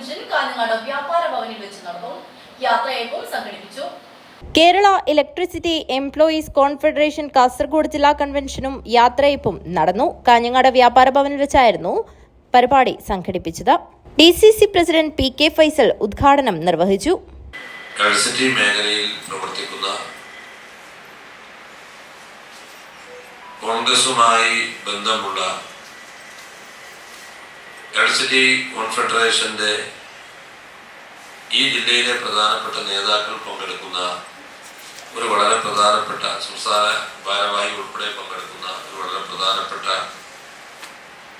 Convention Kanhangad വ്യാപാര ഭവനിൽ വെച്ച് നടന്നു. യാത്രയയപ്പും സംഘടിപ്പിച്ചു. Kerala electricity employees confederation Kasaragod ജില്ലാ കൺവെൻഷനും യാത്രയപ്പും നടന്നു. കാഞ്ഞങ്ങാട് വ്യാപാര ഭവനിൽ വെച്ചായിരുന്നു പരിപാടി സംഘടിപ്പിച്ചത്. D C C president P K Faisal ഉദ്ഘാടനം നിർവഹിച്ചു. ഇലക്ട്രിസിറ്റി മേഖലയിൽ പ്രവർത്തിക്കുന്ന കോൺഗ്രസുമായി ബന്ധമുള്ള ഇലക്ട്രിസിറ്റി കോൺഫെഡറേഷന്റെ ഈ ജില്ലയിലെ പ്രധാനപ്പെട്ട നേതാക്കൾ പങ്കെടുക്കുന്ന ഒരു വളരെ പ്രധാനപ്പെട്ട സംസ്ഥാന ഭാരവാഹി ഉൾപ്പെടെ പങ്കെടുക്കുന്ന ഒരു വളരെ പ്രധാനപ്പെട്ട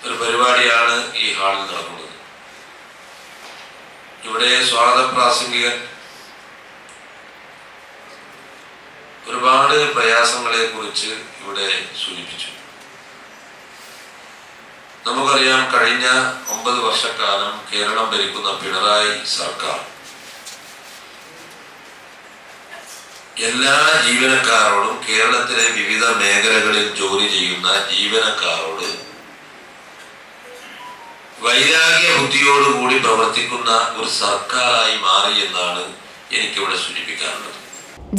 ഒരു പരിപാടിയാണ് ഈ ഹാളിൽ നടക്കുന്നത്. ഇവിടെ സ്വാഗത പ്രാസംഗികൻ. ഒരുപാട് പ്രയാസങ്ങളെ കുറിച്ച് ഇവിടെ സൂചിപ്പിച്ചു. നമുക്കറിയാം കഴിഞ്ഞ ഒമ്പത് വർഷക്കാലം കേരളം ഭരിക്കുന്ന പിണറായി സർക്കാർ എല്ലാ ജീവനക്കാരോടും കേരളത്തിലെ വിവിധ മേഖലകളിൽ ജോലി ചെയ്യുന്ന ജീവനക്കാരോട് വൈരാഗ്യ ബുദ്ധിയോടുകൂടി പ്രവർത്തിക്കുന്ന ഒരു സർക്കാരായി മാറി എന്നാണ് എനിക്കിവിടെ സൂചിപ്പിക്കാനുള്ളത്.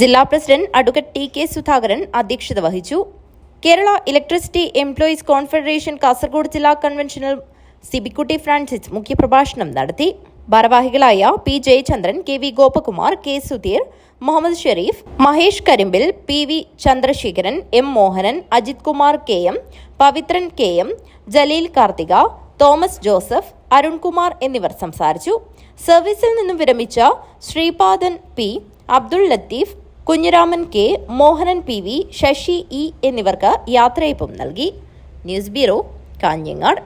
ജില്ലാ president advocate T K Sudhakaran അധ്യക്ഷത വഹിച്ചു. Kerala electricity employees confederation Kasaragod ജില്ലാ കൺവെൻഷനിൽ സിബിക്കുട്ടി ഫ്രാൻസിസ് മുഖ്യപ്രഭാഷണം നടത്തി. ഭാരവാഹികളായ P Jayachandran K V Gopakumar K Sudheer Muhammad Sherif Mahesh Karimbil P V Chandrasekharan M Mohanan Ajith Kumar K M Pavithran K M Jaleel Karthika Thomas Joseph Arunkumar എന്നിവർ സംസാരിച്ചു. സർവീസിൽ നിന്നും വിരമിച്ച Sreepadan P Abdul Latheef Kunhiraman K Mohanan P V Sasi E എന്നിവർക്ക് യാത്രയപ്പും നൽകി. News bureau Kanhangad.